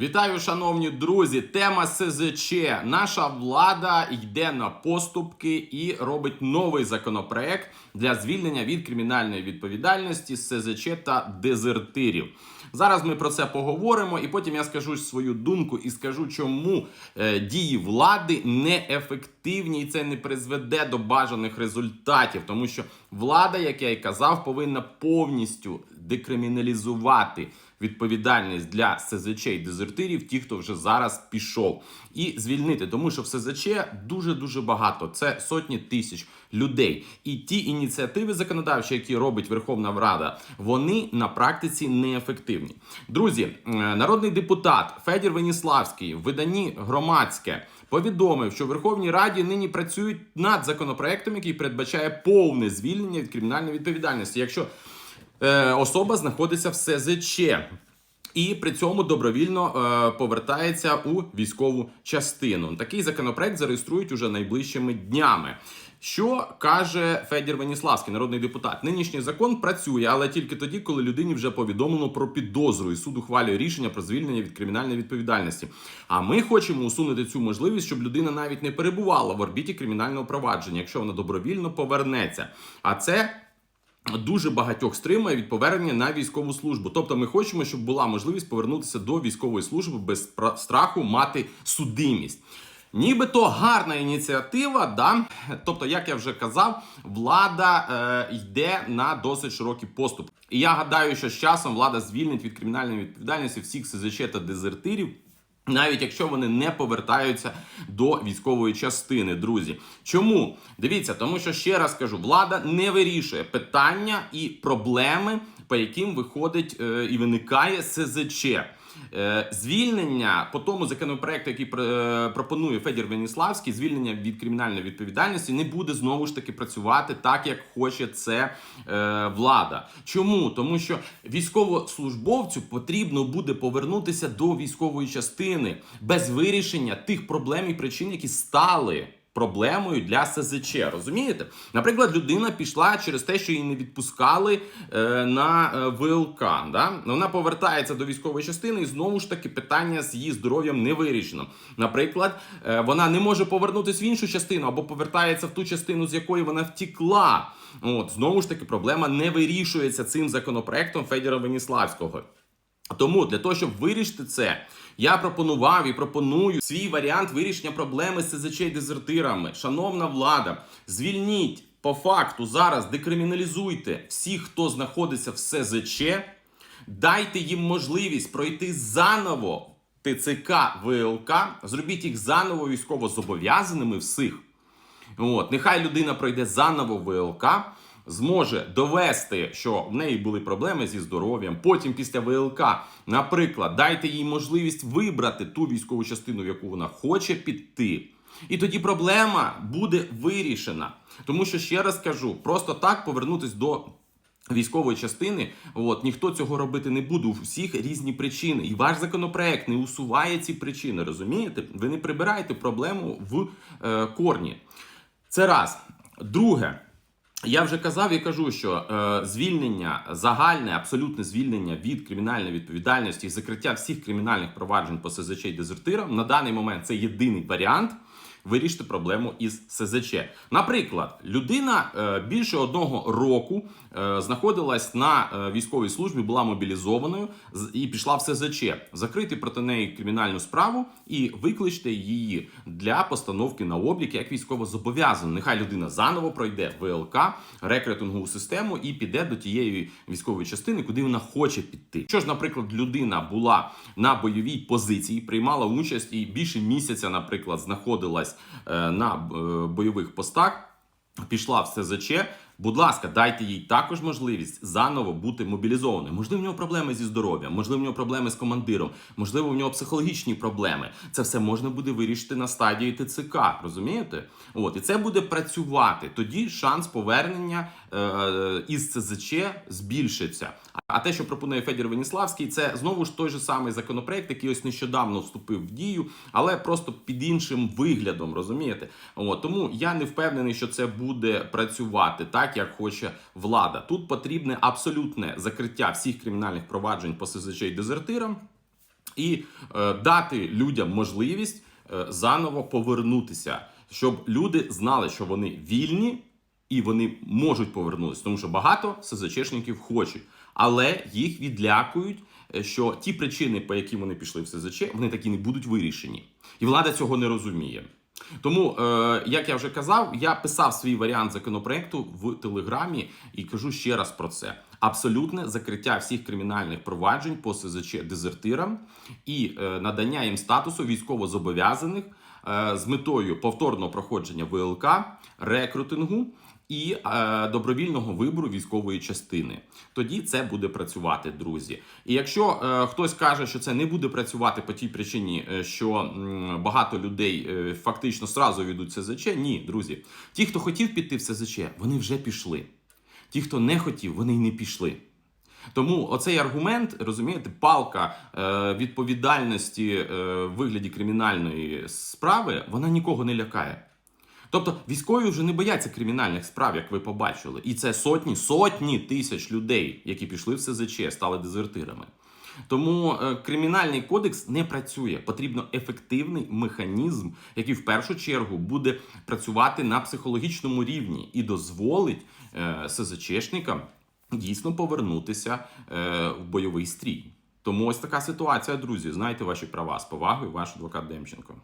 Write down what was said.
Вітаю, шановні друзі! Тема СЗЧ. Наша влада йде на поступки і робить новий законопроект для звільнення від кримінальної відповідальності СЗЧ та дезертирів. Зараз ми про це поговоримо, і потім я скажу свою думку і скажу, чому е, дії влади неефективні, і це не призведе до бажаних результатів, тому що влада, як я і казав, повинна повністю декриміналізувати відповідальність для СЗЧ і дезертирів, ті, хто вже зараз пішов, і звільнити, тому що в СЗЧ дуже дуже багато. Це сотні тисяч людей. І ті ініціативи законодавчі, які робить Верховна Рада, вони на практиці неефективні. Друзі, е, народний депутат Федір Веніславський в виданні громадське. Повідомив, що в Верховній Раді нині працюють над законопроектом, який передбачає повне звільнення від кримінальної відповідальності, якщо особа знаходиться в СЗЧ. І при цьому добровільно е, повертається у військову частину. Такий законопроект зареєструють уже найближчими днями. Що каже Федір Веніславський, народний депутат? Нинішній закон працює, але тільки тоді, коли людині вже повідомлено про підозру, і суд ухвалює рішення про звільнення від кримінальної відповідальності. А ми хочемо усунути цю можливість, щоб людина навіть не перебувала в орбіті кримінального провадження, якщо вона добровільно повернеться. А це дуже багатьох стримує від повернення на військову службу. Тобто, ми хочемо, щоб була можливість повернутися до військової служби без страху мати судимість. Нібито гарна ініціатива, да? тобто, як я вже казав, влада е, йде на досить широкий поступ. І я гадаю, що з часом влада звільнить від кримінальної відповідальності всіх СЗЧ та дезертирів. Навіть якщо вони не повертаються до військової частини, друзі. Чому? Дивіться, тому що ще раз кажу, влада не вирішує питання і проблеми, по яким виходить е, і виникає СЗЧ. Е, Звільнення по тому законопроекту, який е, пропонує Федір Веніславський, звільнення від кримінальної відповідальності не буде знову ж таки працювати так, як хоче це е, влада. Чому? Тому що військовослужбовцю потрібно буде повернутися до військової частини без вирішення тих проблем і причин, які стали. Проблемою для СЗЧ, розумієте? Наприклад, людина пішла через те, що її не відпускали е, на е, ВЛК. Да? Вона повертається до військової частини, і знову ж таки питання з її здоров'ям не вирішено. Наприклад, е, вона не може повернутися в іншу частину або повертається в ту частину, з якої вона втікла. От знову ж таки, проблема не вирішується цим законопроектом Федора Веніславського. Тому для того, щоб вирішити це, я пропонував і пропоную свій варіант вирішення проблеми з СЗЧ і дезертирами. Шановна влада, звільніть по факту зараз декриміналізуйте всіх, хто знаходиться в СЗЧ, дайте їм можливість пройти заново ТЦК ВЛК, зробіть їх заново військово зобов'язаними всіх. От, нехай людина пройде заново ВЛК, зможе довести, що в неї були проблеми зі здоров'ям. Потім, після ВЛК, наприклад, дайте їй можливість вибрати ту військову частину, в яку вона хоче піти. І тоді проблема буде вирішена. Тому що ще раз кажу, просто так повернутись до. Військової частини, от ніхто цього робити не буде. У всіх різні причини. І ваш законопроект не усуває ці причини. Розумієте? Ви не прибираєте проблему в е, корні. Це раз. Друге. Я вже казав і кажу, що е, звільнення, загальне, абсолютне звільнення від кримінальної відповідальності і закриття всіх кримінальних проваджень по СЗЧ і дезертирам на даний момент це єдиний варіант вирішити проблему із СЗЧ. Наприклад, людина е, більше одного року е, знаходилась на е, військовій службі, була мобілізованою і пішла в СЗЧ. Закрити проти неї кримінальну справу і викличте її для постановки на облік як військово зобов'язану. Нехай людина заново пройде ВЛК, рекрутингову систему і піде до тієї військової частини, куди вона хоче піти. Що ж, наприклад, людина була на бойовій позиції, приймала участь і більше місяця, наприклад, знаходилась е, на е, бойових постах. Пішла в СЗЧ, будь ласка, дайте їй також можливість заново бути мобілізованою. Можливо, в нього проблеми зі здоров'ям, можливо, в нього проблеми з командиром, можливо, в нього психологічні проблеми. Це все можна буде вирішити на стадії ТЦК, розумієте? От і це буде працювати. Тоді шанс повернення е, із СЗЧ збільшиться. А те, що пропонує Федір Веніславський, це знову ж той же самий законопроект, який ось нещодавно вступив в дію, але просто під іншим виглядом, розумієте? От, тому я не впевнений, що це буде працювати так, як хоче влада. Тут потрібне абсолютне закриття всіх кримінальних проваджень по СЗЧ і дезертирам. і е, дати людям можливість е, заново повернутися, щоб люди знали, що вони вільні і вони можуть повернутися, тому що багато СЗЧшників хочуть, але їх відлякують, е, що ті причини, по яким вони пішли в СЗЧ, вони такі не будуть вирішені, і влада цього не розуміє. Тому, е, як я вже казав, я писав свій варіант законопроекту в телеграмі і кажу ще раз про це: абсолютне закриття всіх кримінальних проваджень по СЗЧ дезертирам і е, надання їм статусу військовозобов'язаних е, з метою повторного проходження ВЛК, рекрутингу і е, добровільного вибору військової частини. Тоді це буде працювати, друзі. І якщо е, хтось каже, що це не буде працювати по тій причині, е, що м, багато людей е, фактично сразу відуть в СЗЧ, ні, друзі. Ті, хто хотів піти в СЗЧ, вони вже пішли. Ті, хто не хотів, вони й не пішли. Тому оцей аргумент, розумієте, палка е, відповідальності е, в вигляді кримінальної справи, вона нікого не лякає. Тобто військові вже не бояться кримінальних справ, як ви побачили. І це сотні, сотні тисяч людей, які пішли в СЗЧ, стали дезертирами. Тому е, кримінальний кодекс не працює. Потрібно ефективний механізм, який в першу чергу буде працювати на психологічному рівні і дозволить е, СЗЧшникам дійсно повернутися е, в бойовий стрій. Тому ось така ситуація, друзі. Знайте ваші права з повагою, ваш адвокат Демченко.